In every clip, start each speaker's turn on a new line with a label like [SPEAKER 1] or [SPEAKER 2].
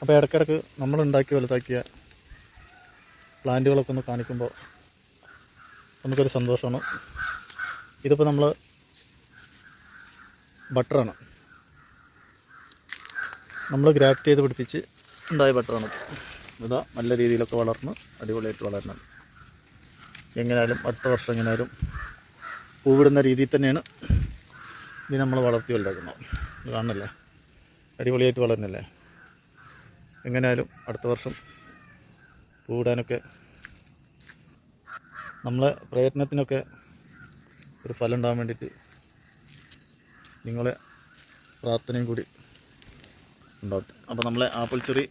[SPEAKER 1] അപ്പോൾ ഇടയ്ക്കിടയ്ക്ക് നമ്മൾ ഉണ്ടാക്കി വലുതാക്കിയ പ്ലാന്റുകളൊക്കെ ഒന്ന് കാണിക്കുമ്പോൾ നമുക്കൊരു സന്തോഷമാണ്. ഇതിപ്പോൾ നമ്മൾ ബട്ടറാണ്. നമ്മൾ ഗ്രാഫ്റ്റ് ചെയ്ത് പിടിപ്പിച്ച് ഉണ്ടായ ബട്ടറാണ്. ഇതാ നല്ല രീതിയിലൊക്കെ വളർന്ന് അടിപൊളിയായിട്ട് വളരണം. എങ്ങനെയാലും അടുത്ത വർഷം എങ്ങനെയാലും പൂവിടുന്ന രീതിയിൽ തന്നെയാണ് ഇത് നമ്മൾ വളർത്തി വലുതാക്കുന്നത്. കാണുന്നല്ലേ? അടിപൊളിയായിട്ട് വളരുന്നില്ലേ? എങ്ങനെയായാലും അടുത്ത വർഷം പൂവിടാനൊക്കെ നമ്മളെ പ്രയത്നത്തിനൊക്കെ ഒരു ഫലം ഉണ്ടാകാൻ വേണ്ടിയിട്ട് നിങ്ങളെ പ്രാർത്ഥനയും കൂടി ഉണ്ടാവട്ടെ. അപ്പോൾ നമ്മളെ ആപ്പിൾ ചെറി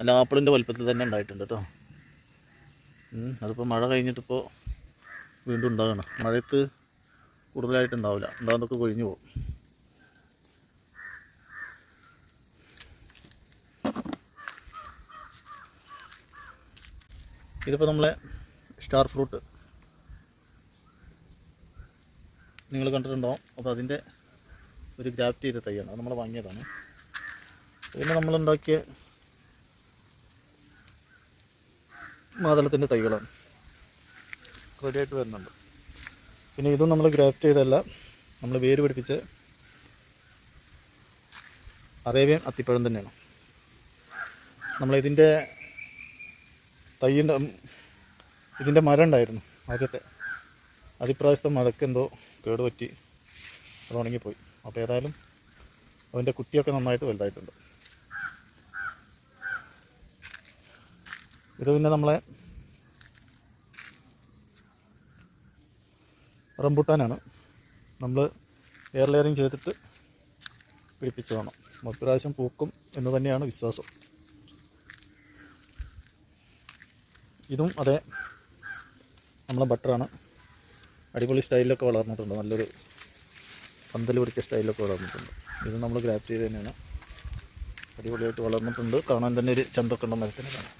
[SPEAKER 1] അല്ല ആപ്പിളിന്റെ വലുപ്പത്തിൽ തന്നെ ഉണ്ടായിട്ടുണ്ട് കേട്ടോ. അതിപ്പോൾ മഴ കഴിഞ്ഞിട്ടിപ്പോൾ വീണ്ടും ഉണ്ടാകണം മഴയത്ത് കൂടുതലായിട്ട് ഉണ്ടാവില്ല. ഉണ്ടാകുന്നതൊക്കെ കൊഴിഞ്ഞു പോകും. ഇതിപ്പോൾ നമ്മളെ സ്റ്റാർ ഫ്രൂട്ട് നിങ്ങൾ കണ്ടിട്ടുണ്ടാവും അപ്പോൾ അതിന്റെ ഒരു ഗ്രാഫ്റ്റ് ചെയ്ത തൈയാണ് അത് നമ്മൾ വാങ്ങിയതാണ്. പിന്നെ നമ്മളുണ്ടാക്കിയ മാതളത്തിന്റെ തൈകളാണ്. റെഡിയായിട്ട് വരുന്നുണ്ട്. പിന്നെ ഇതും നമ്മൾ ഗ്രാഫ്റ്റ് ചെയ്തല്ല നമ്മൾ വേര് പിടിപ്പിച്ച് അറേബ്യൻ അത്തിപ്പഴം തന്നെയാണ്. നമ്മളിതിന്റെ തൈയിന്റെ ഇതിന്റെ മരം ഉണ്ടായിരുന്നു ആദ്യത്തെ അതിപ്രാവശ്യത്തെ മഴയ്ക്ക് എന്തോ കേടുപറ്റി അത് ഉണങ്ങിപ്പോയി. അപ്പോൾ ഏതായാലും അതിന്റെ കുട്ടിയൊക്കെ നന്നായിട്ട് വലുതായിട്ടുണ്ട്. ഇത് പിന്നെ നമ്മളെ റംബുട്ടാനാണ്. നമ്മൾ എയർ ലെയറിങ് ചെയ്തിട്ട് പിടിപ്പിച്ചതാണ്. മറ്റൊരാവശ്യം പൂക്കും എന്ന് തന്നെയാണ് വിശ്വാസം. ഇതും അതെ. നമ്മളെ ബട്ടറാണ് അടിപൊളി സ്റ്റൈലിലൊക്കെ വളർന്നിട്ടുണ്ട്. നല്ലൊരു പന്തൽ പിടിച്ച സ്റ്റൈലിലൊക്കെ വളർന്നിട്ടുണ്ട്. ഇത് നമ്മൾ ഗ്രാഫ്റ്റ് ചെയ്ത് തന്നെയാണ്. അടിപൊളിയായിട്ട് വളർന്നിട്ടുണ്ട്. കാണാൻ തന്നെ ഒരു ചന്തൊക്കെ ഉണ്ട് മരത്തിന് കാണാം.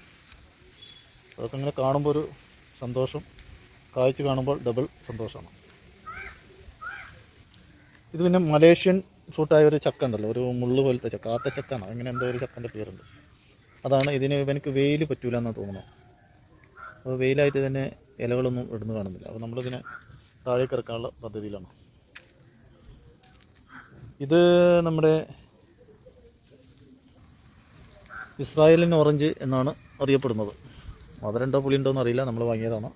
[SPEAKER 1] അതൊക്കെ ഇങ്ങനെ കാണുമ്പോൾ ഒരു സന്തോഷം. കായ്ച്ച് കാണുമ്പോൾ ഡബിൾ സന്തോഷമാണ്. ഇത് പിന്നെ മലേഷ്യൻ ഫ്രൂട്ടായ ഒരു ചക്ക ഉണ്ടല്ലോ. ഒരു മുള്ളു പോലത്തെ ചക്ക. ആത്ത ചക്കാണ് അങ്ങനെ എന്തോ ഒരു ചക്കന്റെ പേരുണ്ട്. അതാണ് ഇതിന് ഇവനക്ക് വെയിൽ പറ്റൂല എന്നാണ് തോന്നുന്നത്. അപ്പോൾ വെയിലായിട്ട് തന്നെ ഇലകളൊന്നും ഇടുന്നു കാണുന്നില്ല. അപ്പോൾ നമ്മളിതിനെ താഴേക്ക് ഇറക്കാനുള്ള പദ്ധതിയിലാണ്. ഇത് നമ്മുടെ ഇസ്രായേലിൻ ഓറഞ്ച് എന്നാണ് അറിയപ്പെടുന്നത്. മധുരണ്ടോ പുളിയുണ്ടോ എന്ന് അറിയില്ല. നമ്മൾ വാങ്ങിയതാണ്.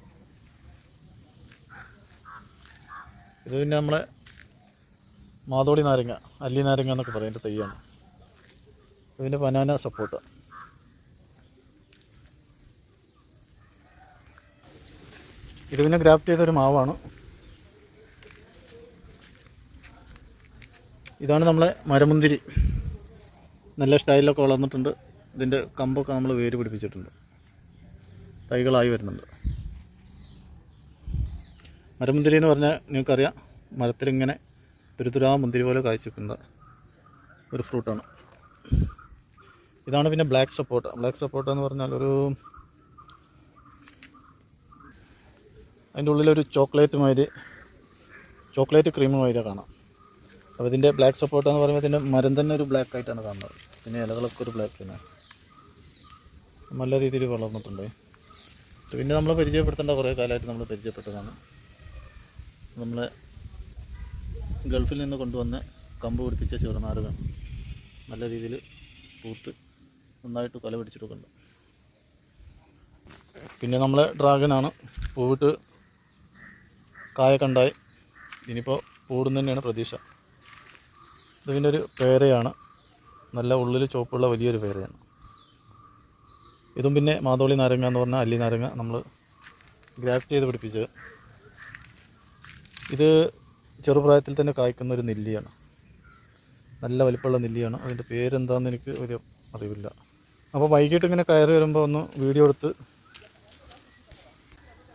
[SPEAKER 1] ഇത് പിന്നെ നമ്മളെ മാതോളി നാരങ്ങ അല്ലി നാരങ്ങ എന്നൊക്കെ പറയും. എന്റെ തൈയാണ്. ഇതിന്റെ പനാന സപ്പോർട്ട്. ഇത് പിന്നെ ഗ്രാഫ്റ്റ് ചെയ്തൊരു മാവാണ്. ഇതാണ് നമ്മളെ മരമുന്തിരി. നല്ല സ്റ്റൈലിലൊക്കെ വളർന്നിട്ടുണ്ട്. ഇതിന്റെ കമ്പൊക്കെ നമ്മൾ വേര് പിടിപ്പിച്ചിട്ടുണ്ട്. തൈകളായി വരുന്നുണ്ട്. മരമുന്തിരി എന്ന് പറഞ്ഞാൽ നിങ്ങൾക്കറിയാം മരത്തിലിങ്ങനെ തുരുതുരാ മുന്തിരി പോലെ കായ്ച്ചിരിക്കുന്ന ഒരു ഫ്രൂട്ടാണ്. ഇതാണ് പിന്നെ ബ്ലാക്ക് സപ്പോർട്ട് ബ്ലാക്ക് സപ്പോർട്ട എന്ന് പറഞ്ഞാൽ ഒരു അതിന്റെ ഉള്ളിലൊരു ചോക്ലേറ്റ് മാതിരി ചോക്ലേറ്റ് ക്രീം മാതിരി കാണാം. അപ്പോൾ ഇതിന്റെ ബ്ലാക്ക് സപ്പോർട്ട് എന്ന് പറയുമ്പോൾ ഇതിന്റെ മരം തന്നെ ഒരു ബ്ലാക്ക് ആയിട്ടാണ് കാണുന്നത്. പിന്നെ ഇലകളൊക്കെ ഒരു ബ്ലാക്ക് തന്നെ. നല്ല രീതിയിൽ വളർന്നിട്ടുണ്ട്. പിന്നെ നമ്മൾ പരിചയപ്പെടുത്തേണ്ട കുറേ കാലമായിട്ട് നമ്മൾ പരിചയപ്പെട്ടതാണ്. നമ്മൾ ഗൾഫിൽ നിന്ന് കൊണ്ടുവന്ന് കമ്പ് പിടിപ്പിച്ച ചെറുനാരകം നല്ല രീതിയിൽ പൂത്ത് നന്നായിട്ട് കൊല പിടിച്ചിട്ടൊക്കെ പിന്നെ നമ്മൾ ഡ്രാഗനാണ്. പൂവിട്ട് കായ കണ്ടായി ഇനിയിപ്പോൾ കൂടുന്നു തന്നെയാണ് പ്രതീക്ഷ. ഇത് പിന്നെ ഒരു പേരയാണ്. നല്ല ഉള്ളിൽ ചുവപ്പുള്ള വലിയൊരു പേരയാണ്. ഇതും പിന്നെ മാതോളി നാരങ്ങ എന്ന് പറഞ്ഞാൽ അല്ലി നാരങ്ങ നമ്മൾ ഗ്രാഫ്റ്റ് ചെയ്ത് പിടിപ്പിച്ചത്. ഇത് ചെറുപ്രായത്തിൽ തന്നെ കായ്ക്കുന്ന ഒരു നെല്ലിയാണ്. നല്ല വലിപ്പമുള്ള നെല്ലിയാണ്. അതിന്റെ പേരെന്താണെന്ന് എനിക്ക് ഒരു അറിവില്ല. അപ്പോൾ വൈകിട്ട് ഇങ്ങനെ കയറി വരുമ്പോൾ ഒന്ന് വീഡിയോ എടുത്ത്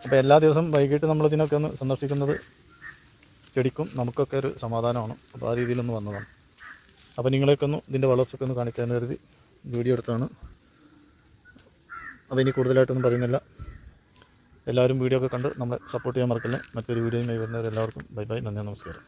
[SPEAKER 1] അപ്പോൾ എല്ലാ ദിവസവും വൈകിട്ട് നമ്മളിതിനൊക്കെ ഒന്ന് സന്ദർശിക്കുന്നത് ചെടിക്കും നമുക്കൊക്കെ ഒരു സമാധാനമാണ്. അപ്പോൾ ആ രീതിയിലൊന്ന് വന്നതാണ്. അപ്പോൾ നിങ്ങളെയൊക്കെ ഒന്ന് ഇതിന്റെ വളർച്ചയൊക്കെ ഒന്ന് കാണിക്കാൻ കരുതി വീഡിയോ എടുത്താണ് അപ്പോൾ ഇനി കൂടുതലായിട്ടൊന്നും പറയുന്നില്ല. എല്ലാവരും വീഡിയോ ഒക്കെ കണ്ട് നമ്മളെ സപ്പോർട്ട് ചെയ്യാൻ മറക്കില്ല. മറ്റൊരു വീഡിയോയുമായി വരുന്നവരെല്ലാവർക്കും ബൈ ബൈ. നന്ദി നമസ്കാരം.